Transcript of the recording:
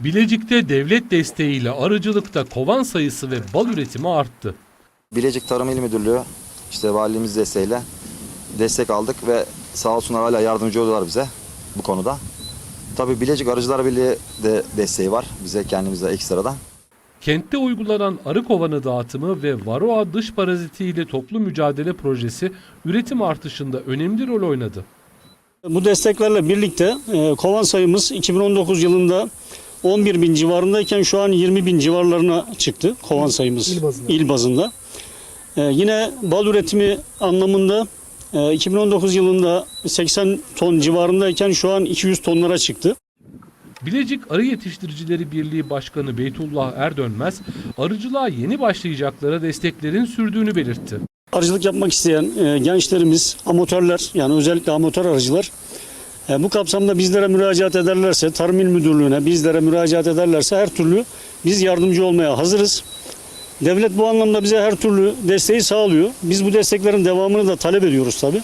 Bilecik'te devlet desteğiyle arıcılıkta kovan sayısı ve bal üretimi arttı. Bilecik Tarım İl Müdürlüğü işte valimiz desteğiyle destek aldık ve sağ olsunlar hala yardımcı oluyorlar bize bu konuda. Tabii Bilecik Arıcılar Birliği de desteği var bize kendimize ekstradan. Kentte uygulanan arı kovanı dağıtımı ve varoa dış parazitiyle toplu mücadele projesi üretim artışında önemli rol oynadı. Bu desteklerle birlikte e, kovan sayımız 2019 yılında 11 bin civarındayken şu an 20 bin civarlarına çıktı kovan sayımız İl bazında. il bazında. E, yine bal üretimi anlamında e, 2019 yılında 80 ton civarındayken şu an 200 tonlara çıktı. Bilecik Arı Yetiştiricileri Birliği Başkanı Beytullah Erdönmez, arıcılığa yeni başlayacaklara desteklerin sürdüğünü belirtti. Arıcılık yapmak isteyen e, gençlerimiz, amatörler yani özellikle amatör arıcılar bu kapsamda bizlere müracaat ederlerse, Tarım İl Müdürlüğü'ne bizlere müracaat ederlerse her türlü biz yardımcı olmaya hazırız. Devlet bu anlamda bize her türlü desteği sağlıyor. Biz bu desteklerin devamını da talep ediyoruz tabii.